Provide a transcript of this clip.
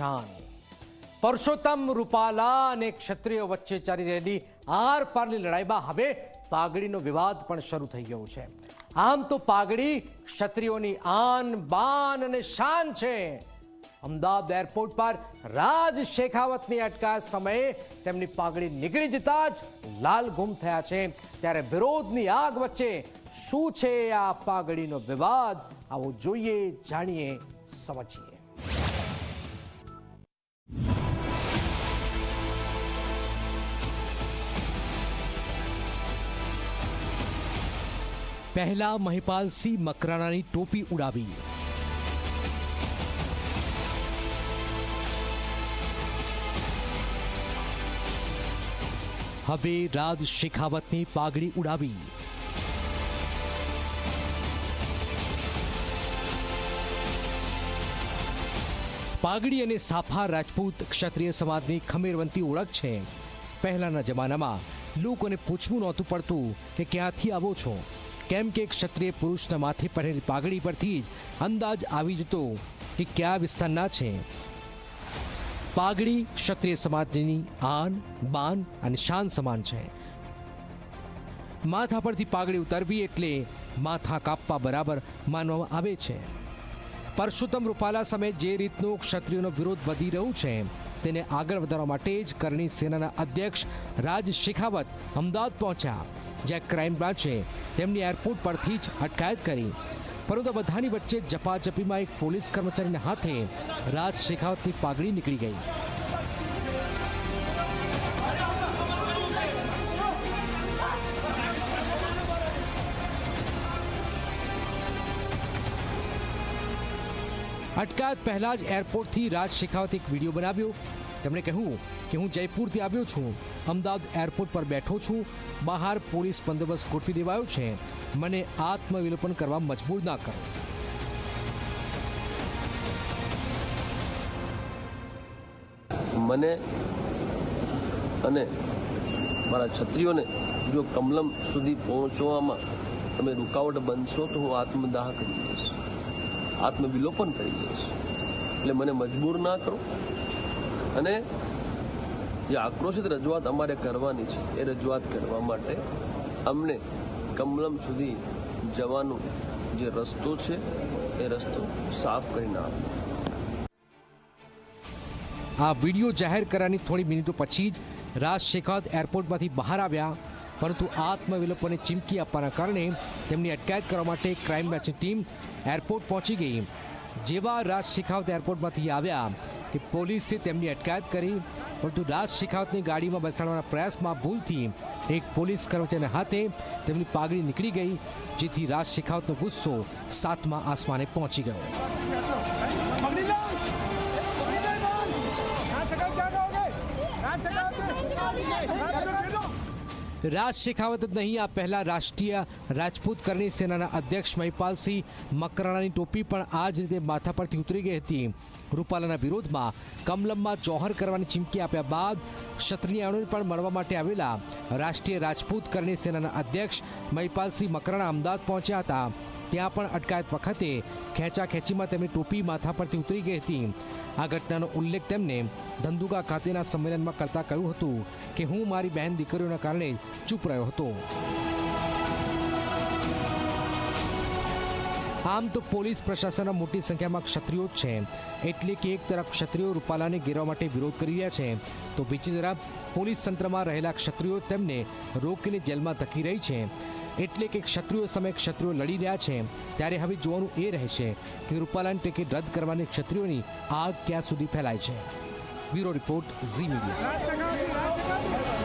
શાન પરસોત્તમ રૂપાલા અને ક્ષત્રિય વચ્ચે ચાલી રહેલી આર પારની લડાઈમાં હવે પાઘડીનો વિવાદ પણ શરૂ થઈ ગયો છે. આમ તો પાઘડી ક્ષત્રિયોની આન, બાન અને શાન છે. અમદાવાદ એરપોર્ટ પર રાજ શેખાવતની અટકાયત સમયે તેમની પાઘડી નીકળી જતા જ લાલ ગુમ થયા છે. ત્યારે વિરોધની આગ વચ્ચે શું છે આ પાઘડીનો વિવાદ? આવો જોઈએ, જાણીએ, સમજીએ. પહેલા મહિપાલસિંહ મકરાણાની ટોપી ઉડાવી. હવે રાજ શેખાવતની પાઘડી ઉડાવી. પાઘડી અને સાફા રાજપૂત ક્ષત્રિય સમાજની ખમીરવંતી ઓળખ છે. પહેલાના જમાનામાં લોકોને પૂછવું નહોતું પડતું કે ક્યાંથી આવો છો? કેમ કે ક્ષત્રિય પુરુષના માથે પહેરેલી પાઘડી પરથી જ અંદાજ આવી જતો કે કયા વિસ્તારના છે. પાઘડી ક્ષત્રિય સમાજની આન, બાન અને શાન સમાન છે. માથા પરથી પાઘડી ઉતારવી એટલે માથા કાપવા બરાબર માનવામાં આવે છે. પરસોત્તમ રૂપાલા સમયે જે રીતનો ક્ષત્રિયોનો વિરોધ વધી રહ્યું છે તેને આગળ વધારવા માટે જ કરણી સેનાના અધ્યક્ષ રાજ શેખાવત અમદાવાદ પહોંચ્યા. જ્યાં ક્રાઇમ બ્રાન્ચે તેમની એરપોર્ટ પરથી જ અટકાયત કરી. પરંતુ બધાની વચ્ચે જપાજપીમાં એક પોલીસ કર્મચારીના હાથે રાજ શેખાવતની પાઘડી નીકળી ગઈ. અટકાયત પહેલા જ એરપોર્ટથી રાજ શેખાવતે એક વીડિયો બનાવ્યો. તેમણે કહ્યું કે હું જયપુરથી આવ્યો છું. અમદાવાદ એરપોર્ટ પર બેઠો છું. બહાર પોલીસ બંદોબસ્ત ગોઠવી દેવાયો છે. મને આત્મવિલોપન કરવા મજબૂર ના કરો. મને અને મારા છત્રીઓને જો કમલમ સુધી પહોંચવામાં તમે રૂકાવટ બનશો તો હું આત્મદાહ કરી દઈશ. આત્મવિલોપન કરી છે. એટલે મને મજબૂર ના કરો. અને જે આક્રોશિત રજૂઆત અમારે કરવાની છે, એ રજૂઆત કરવા માટે અમને કમલમ સુધી જવાનો જે રસ્તો છે, એ રસ્તો સાફ કરીને આપો. આ વીડિયો જાહેર કરવાની થોડી મિનિટો પછી જ રાજ શેખાવત એરપોર્ટમાંથી બહાર આવ્યા. પરંતુ આત્મવિલોપને ચીમકી આપવાના કારણે તેમની અટકાયત કરવા માટે ક્રાઇમ બ્રાન્ચની ટીમ એરપોર્ટ પહોંચી ગઈ જેવા રાજ શેખાવત એરપોર્ટમાંથી આવ્યા કે પોલીસે તેમની અટકાયત કરી પરંતુ રાજ શેખાવતની ગાડીમાં બેસાડવાના પ્રયાસમાં ભૂલથી એક પોલીસ કર્મચારીના હાથે તેમની પાઘડી નીકળી ગઈ જેથી રાજ શેખાવતનો ગુસ્સો સાતમા આસમાને પહોંચી ગયો રાજ શેખાવત જ નહીં, આ પહેલાં રાષ્ટ્રીય રાજપૂત કરણી સેનાના અધ્યક્ષ મહિપાલસિંહ મકરાણાની ટોપી પણ આ જ રીતે માથા પરથી ઉતરી ગઈ હતી. રૂપાલાના વિરોધમાં કમલમમાં જોહર કરવાની ચીમકી આપ્યા બાદ ક્ષત્રિયાણુને પણ મળવા માટે આવેલા રાષ્ટ્રીય રાજપૂત કરણી સેનાના અધ્યક્ષ મહિપાલસિંહ મકરાણા અમદાવાદ પહોંચ્યા હતા. ત્યાં પણ અટકાયત વખતે ખેંચાખેંચીમાં તેમની ટોપી માથા પરથી ઉતરી ગઈ હતી. આ ઘટનાનો ઉલ્લેખ તેમને ધંધુકા ખાતેના સંમેલનમાં કરતા કહ્યું હતું કે, હું મારી બહેન દીકરીઓના કારણે ચૂપ રહ્યો હતો. આમ તો પોલીસ પ્રશાસનના મોટી સંખ્યામાં ક્ષત્રિયો જ છે. એટલે કે એક તરફ ક્ષત્રિયો રૂપાલાને ઘેરવા માટે વિરોધ કરી રહ્યા છે, તો બીજી તરફ પોલીસ તંત્રમાં રહેલા ક્ષત્રિયો તેમને રોકીને જેલમાં ધકી રહી છે. એટલે કે ક્ષત્રિયો સામે ક્ષત્રિયો લડી રહ્યા છે, ત્યારે હવે જોવાનું એ રહેશે કે રૂપાલાની ટિકિટ રદ કરવાની ક્ષત્રિયોની આગ ક્યાં સુધી ફેલાય છે. Bureau report Zee Media.